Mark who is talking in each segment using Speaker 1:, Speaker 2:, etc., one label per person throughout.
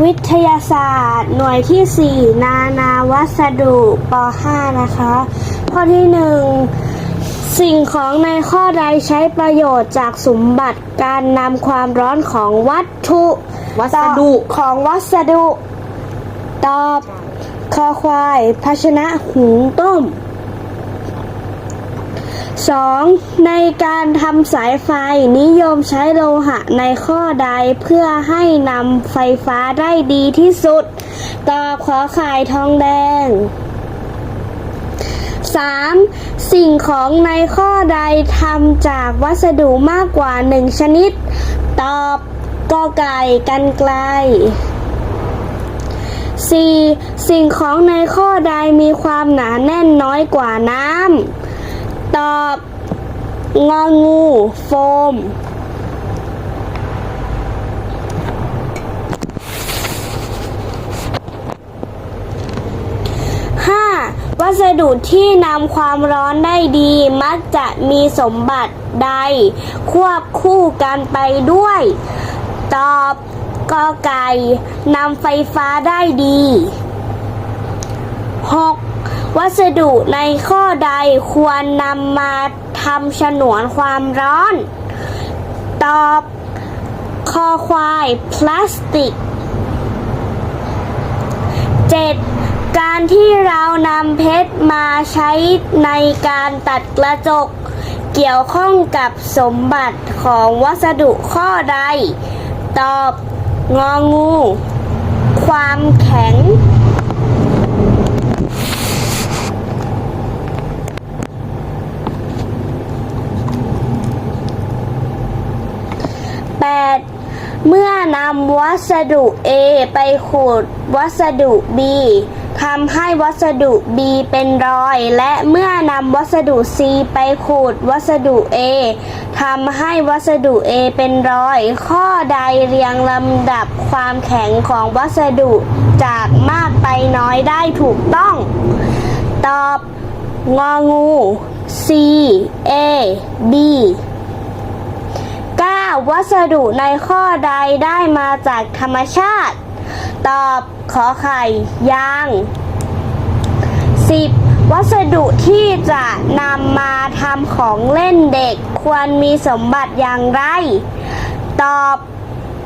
Speaker 1: วิทยาศาสตร์ หน่วยที่ 4 นานาวัสดุป .5 นะคะ ข้อที่ 1 สิ่งของในข้อใดใช้ประโยชน์จากสมบัติการนำความร้อนของวัตถุ
Speaker 2: วัสดุ
Speaker 1: ตอบของวัสดุ ตอบ คอควาย ภาชนะหุงต้ม 2. ในการทำสายไฟนิยมใช้โลหะในข้อใดเพื่อให้นำไฟฟ้าได้ดีที่สุด ตอบขอไข่ทองแดง 3. สิ่งของในข้อใดทำจากวัสดุมากกว่าหนึ่งชนิด ตอบกอไก่กันไกล 4. สิ่งของในข้อใดมีความหนาแน่นน้อยกว่าน้ำ ตอบงองูโฟม 5. วัสดุที่นำความร้อนได้ดี มักจะมีสมบัติใด ควบคู่กันไปด้วย ตอบกอไก่นำไฟฟ้าได้ดี 6. วัสดุในข้อใดควรนำมาทำฉนวนความร้อน ตอบคอควายพลาสติก 7. การที่เรานำเพชรมาใช้ในการตัดกระจก เกี่ยวข้องกับสมบัติของวัสดุข้อใด ตอบงองู ความแข็ง 8. เมื่อนำ วัสดุ A ไปขูดวัสดุ B ทำให้วัสดุ B เป็นรอย และเมื่อนำวัสดุ C ไปขูดวัสดุ A ทำให้วัสดุ A เป็นรอย ข้อใดเรียงลำดับความแข็งของวัสดุจากมากไปน้อยได้ถูกต้อง ตอบ งองู C A B วัสดุในข้อใดได้มาจากธรรมชาติ ตอบขอไข่ยาง 10. วัสดุที่จะนำมาทำของเล่นเด็กควรมีสมบัติอย่างไร ตอบ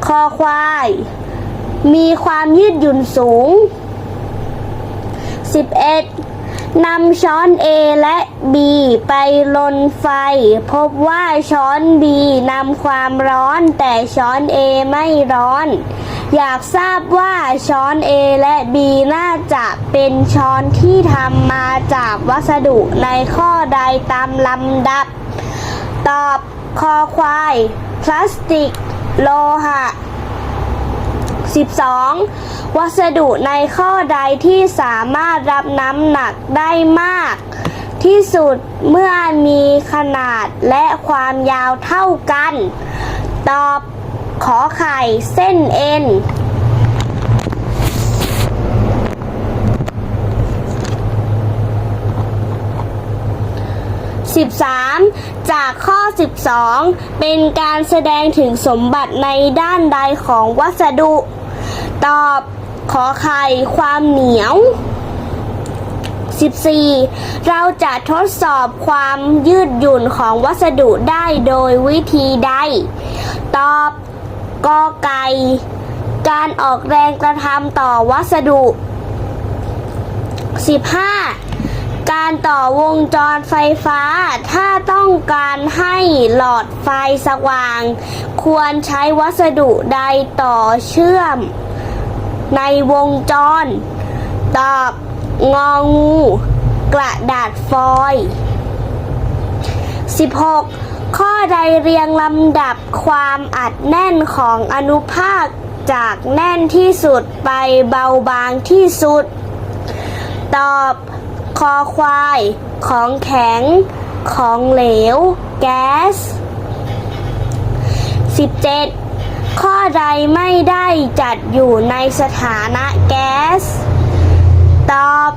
Speaker 1: คอควาย มีความยืดหยุ่นสูง 11. นำช้อน A และ B ไปลนไฟ พบว่าช้อน B นำความร้อนแต่ช้อน A ไม่ร้อน อยากทราบว่าช้อน A และ B น่าจะเป็นช้อนที่ทำมาจากวัสดุในข้อใดตามลำดับ ตอบคอควาย พลาสติก โลหะ 12. วัสดุในข้อใดที่สามารถรับน้ำหนักได้มาก ที่สุดเมื่อมีขนาดและความยาวเท่ากัน ตอบขอไข่เส้นเอ็น 13. จากข้อ 12 เป็นการแสดงถึงสมบัติในด้านใดของวัสดุ ตอบขอไข่ความเหนียว 14. เราจะทดสอบความยืดหยุ่นของวัสดุได้โดยวิธีใด ตอบกอไก่ การออกแรงกระทำต่อวัสดุ 15. การต่อวงจรไฟฟ้า ถ้าต้องการให้หลอดไฟสว่าง ควรใช้วัสดุใดต่อเชื่อม ในวงจร ตอบงองู กระดาษฟอยล์ 16. ข้อใดเรียงลำดับความอัดแน่นของอนุภาคจากแน่นที่สุดไปเบาบางที่สุด ตอบคอควาย ของแข็ง ของเหลว แก๊ส 17. ข้อใดไม่ได้จัดอยู่ในสถานะแก๊ส ตอบ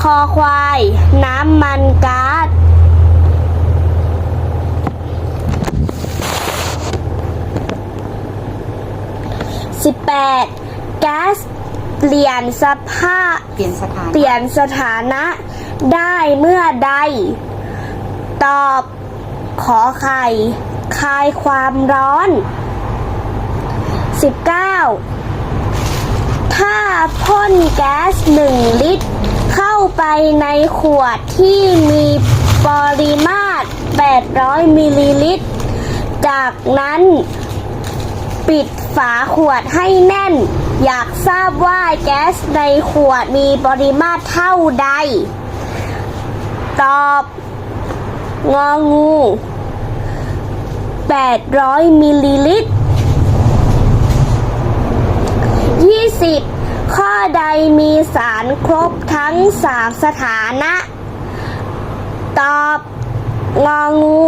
Speaker 1: คอควาย น้ำมันก๊าซ18แก๊สเปลี่ยนสภาพ
Speaker 2: เปลี่ยนสถาน
Speaker 1: เปลี่ยนสถานะ ได้เมื่อใด ตอบ ขอไข่คลายความร้อน 19 ถ้าพ่นแก๊ส 1 ลิตร เข้าไปในขวดที่มีปริมาตร 800 มิลลิลิตร จากนั้นปิดฝาขวดให้แน่น อยากทราบว่าแก๊สในขวดมีปริมาตรเท่าใด ตอบ งองู 800 มิลลิลิตร 20 ข้อใดมีสารครบทั้ง3สถานะ ตอบงองู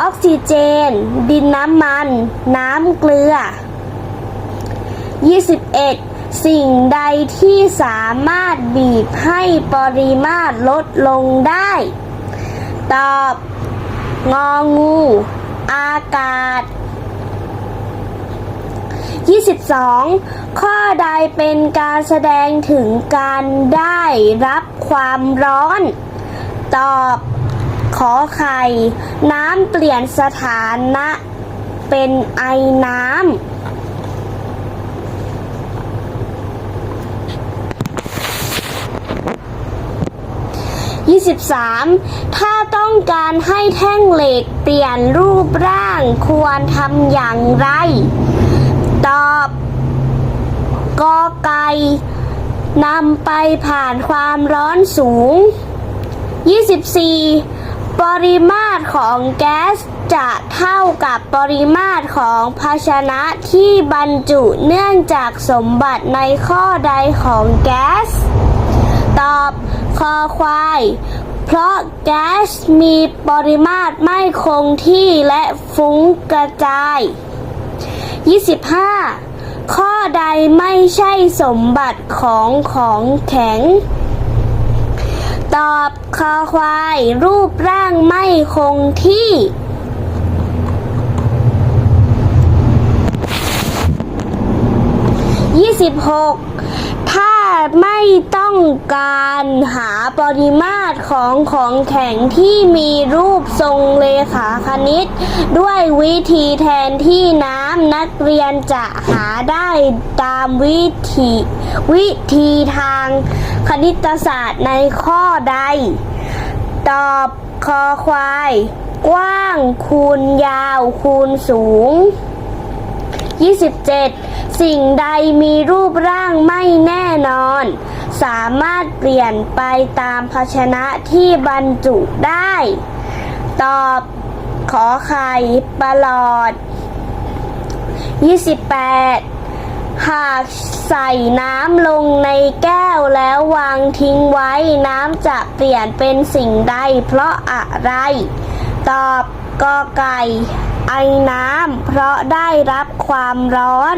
Speaker 1: ออกซิเจน ดินน้ำมัน น้ำเกลือ 21 สิ่งใดที่สามารถบีบให้ปริมาตรลดลงได้ ตอบ งองู อากาศ 22 ข้อใดเป็นการแสดงถึงการได้รับความร้อน ตอบขอไข่ น้ำเปลี่ยนสถานะ เป็นไอน้ำ23ถ้าต้องการให้แท่งเหล็กเปลี่ยนรูปร่างควรทำอย่างไร กอไก่นำไปผ่านความร้อนสูง 24 ปริมาตรของแก๊สจะเท่ากับปริมาตรของภาชนะที่บรรจุเนื่องจากสมบัติในข้อใดของแก๊ส ตอบคอควาย เพราะแก๊สมีปริมาตรไม่คงที่และฟุ้งกระจาย 25 ข้อใดไม่ใช่สมบัติของของแข็ง ตอบคอควาย รูปร่างไม่คงที่26ถ้า ไม่ต้องการหาปริมาตรของของแข็งที่มีรูปทรงเลขาคณิต ด้วยวิธีแทนที่น้ำนักเรียนจะหาได้ตามวิธีวิธีทางคณิตศาสตร์ในข้อใด ตอบคอควาย กว้างคูณยาวคูณสูง 27 สิ่งใดมีรูปร่างไม่แน่นอน สามารถเปลี่ยนไปตามภาชนะที่บรรจุได้ ตอบขอไข่ประหลอด 28 หากใส่น้ำลงในแก้วแล้ววางทิ้งไว้น้ำจะเปลี่ยนเป็นสิ่งใดเพราะอะไร ตอบกอไก่ไอน้ำเพราะได้รับความร้อน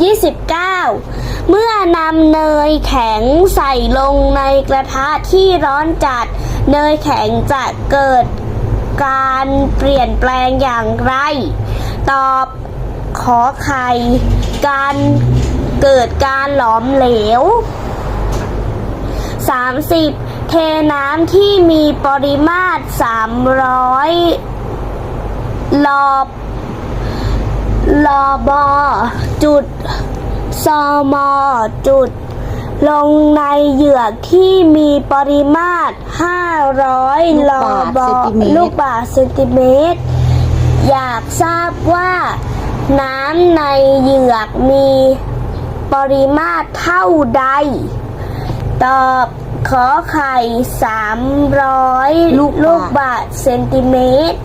Speaker 1: 29 เมื่อนำเนยแข็งใส่ลงในกระทะที่ร้อนจัด เนยแข็งจะเกิดการเปลี่ยนแปลงอย่างไร ตอบขอไข่การเกิดการหลอมเหลว 30 เทน้ำที่มีปริมาตร 300 ลอบ ลอบอจุดซอมอจุด ลงในเหยือกที่มีปริมาตร 500ลอบอลูกบาศก์เซนติเมตร อยากทราบว่า น้ำในเหยือกมีปริมาตรเท่าใด ตอบขอไข่ 300
Speaker 2: ลูกบาศก์
Speaker 1: ลูกบาศก์เซนติเมตร